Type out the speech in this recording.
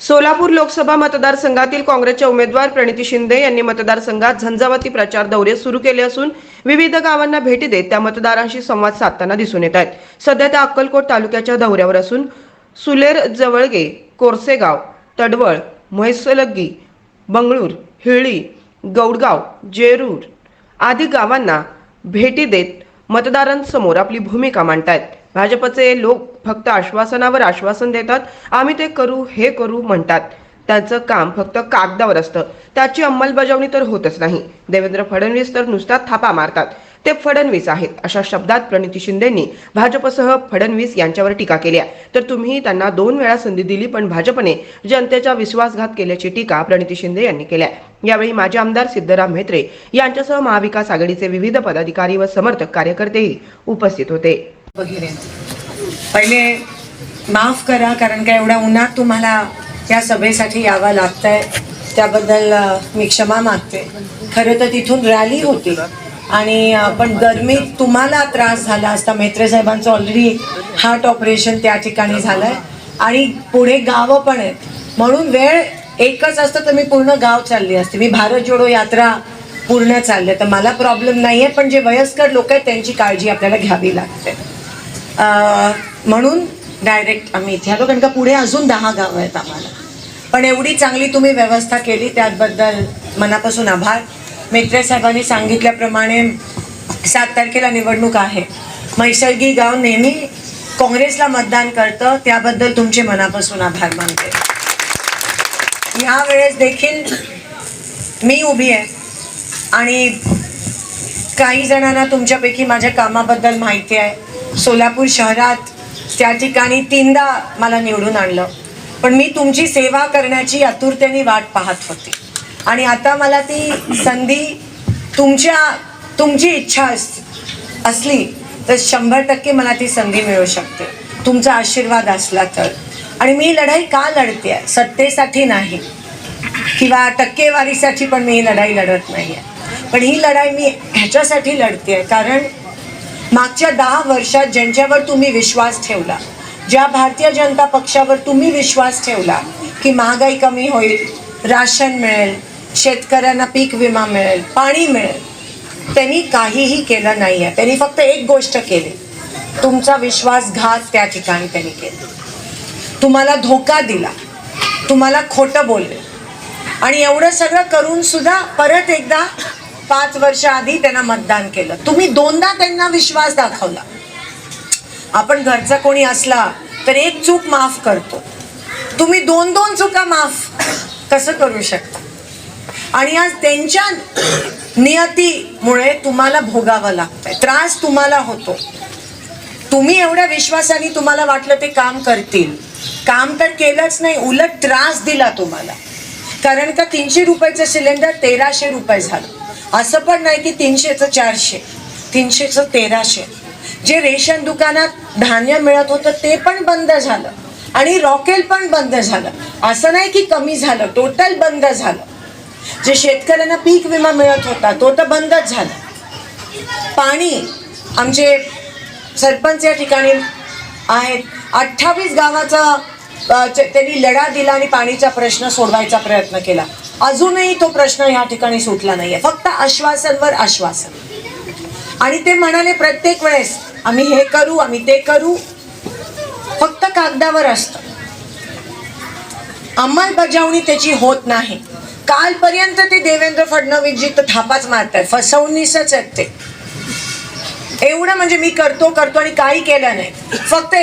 सोलापूर लोकसभा मतदारसंघातील काँग्रेसच्या उमेदवार प्रणिती शिंदे यांनी मतदारसंघात झंझावती प्रचार दौरे सुरू केले असून विविध गावांना भेटी देत त्या मतदारांशी संवाद साधताना दिसून येत आहेत. सध्या त्या अक्कलकोट तालुक्याच्या दौऱ्यावर असून सुलेर जवळगे कोरसेगाव तडवळ म्हैसलग्गी बंगळूर हिळी गौडगाव जेरूर आदी गावांना भेटी देत मतदारांसमोर आपली भूमिका मांडतायत. भाजपचे लोक फक्त आश्वासनावर आश्वासन देतात आम्ही ते करू हे करू म्हणतात. त्यांचं काम फक्त कागदावर असतं. त्याची अंमलबजावणी तर होतच नाही. देवेंद्र फडणवीस तर नुसता थापा मारतात. ते फडणवीस आहेत अशा शब्दात प्रणिती शिंदेंनी भाजपसह फडणवीस यांच्यावर टीका केली आहे. तर तुम्ही त्यांना दोन वेळा संधी दिली पण भाजपने जनतेचा विश्वासघात केल्याची टीका प्रणिती शिंदे यांनी केली आहे. यावेळी माजी आमदार सिद्धराम म्हेत्रे यांच्यासह महाविकास आघाडीचे विविध पदाधिकारी व समर्थक कार्यकर्तेही उपस्थित होते. वगैरे. पहिले माफ करा कारण का एवढ्या उन्हात तुम्हाला या सभेसाठी यावं लागतंय. त्याबद्दल मी क्षमा मागते. खरं तर तिथून रॅली होती. आणि पण गरमीत तुम्हाला त्रास झाला असता. मेत्रे साहेबांचं ऑलरेडी हार्ट ऑपरेशन त्या ठिकाणी झालंय. आणि पुढे गावं पण आहेत. म्हणून वेळ एकच असतं तर मी पूर्ण गाव चालली असते. मी भारत जोडो यात्रा पूर्ण चालले तर मला प्रॉब्लेम नाही आहे पण जे वयस्कर लोक आहेत त्यांची काळजी आपल्याला घ्यावी लागते. म्हणून डायरेक्ट आम्ही इथे आलो. कारण का पुढे अजून दहा गावं आहेत आम्हाला. पण एवढी चांगली तुम्ही व्यवस्था केली त्याबद्दल मनापासून आभार. मेत्रे साहेबांनी सांगितल्याप्रमाणे सात तारखेला निवडणूक आहे. मैसर्गी गाव नेहमी काँग्रेसला मतदान करतं त्याबद्दल तुमचे मनापासून आभार मानते. ह्या वेळेस देखील मी उभी आहे. आणि काही जणांना तुमच्यापैकी माझ्या कामाबद्दल माहिती आहे. सोलापूर शहरात त्या ठिकाणी तीनदा मला निवडून आणलं. पण मी तुमची सेवा करण्याची आतुरतेने वाट पाहत होती. आणि आता मला ती संधी तुमच्या तुमची इच्छा अस असली तर शंभर टक्के मला ती संधी मिळू शकते. तुमचा आशीर्वाद असला तर. आणि मी लढाई का लढते? आहे सत्तेसाठी नाही. किंवा टक्केवारीसाठी पण मी ही लढाई लढत नाही आहे पण ही लढाई मी ह्याच्यासाठी लढते. आहे कारण मागच्या दहा वर्षात ज्यांच्यावर तुम्ही विश्वास ठेवला ज्या भारतीय जनता पक्षावर तुम्ही विश्वास ठेवला की महागाई कमी होईल राशन मिळेल शेतकऱ्यांना पीक विमा मिळेल पाणी मिळेल त्यांनी काहीही केलं नाही आहे त्यांनी फक्त एक गोष्ट केली. तुमचा विश्वासघात त्या ठिकाणी त्यांनी केला. तुम्हाला धोका दिला. तुम्हाला खोटं बोलले. आणि एवढं सगळं करून सुद्धा परत एकदा पाच वर्ष आधी त्यांना मतदान केलं. तुम्ही दोनदा त्यांना विश्वास दाखवला. आपण घरचा कोणी असला तर एक चूक माफ करतो. तुम्ही दोन दोन चुका माफ कसं करू शकता? आणि आज त्यांच्या नियतीमुळे तुम्हाला भोगावं लागतंय. त्रास तुम्हाला होतो. तुम्ही एवढ्या विश्वासाने तुम्हाला वाटलं ते काम करतील. काम तर केलंच नाही उलट त्रास दिला तुम्हाला. कारण का तीनशे रुपयाचं सिलेंडर तेराशे रुपये झालं. असं पण नाही की तीनशेचं चारशे तीनशेचं तेराशे. जे रेशन दुकानात धान्य मिळत होतं ते पण बंद झालं. आणि रॉकेल पण बंद झालं. असं नाही की कमी झालं टोटल बंद झालं. जे शेतकऱ्यांना पीक विमा मिळत होता तो तर बंदच झाला. पाणी आमचे सरपंच या ठिकाणी आहेत. अठ्ठावीस गावाचा त्यांनी लढा दिला आणि पाणीचा प्रश्न सोडवायचा प्रयत्न केला. अजूनही तो प्रश्न या ठिकाणी सुटला नाहीये. फक्त आश्वासनवर आश्वासन. आणि ते म्हणाले प्रत्येक वेळेस आम्ही हे करू आम्ही ते करू. फक्त कागदावर असतं. अंमलबजावणी त्याची होत नाही. कालपर्यंत ते देवेंद्र फडणवीसजी तर थापाच मारतात फसवणीसच आहेत ते. एवढं म्हणजे मी करतो करतो आणि काही केलं नाही. फक्त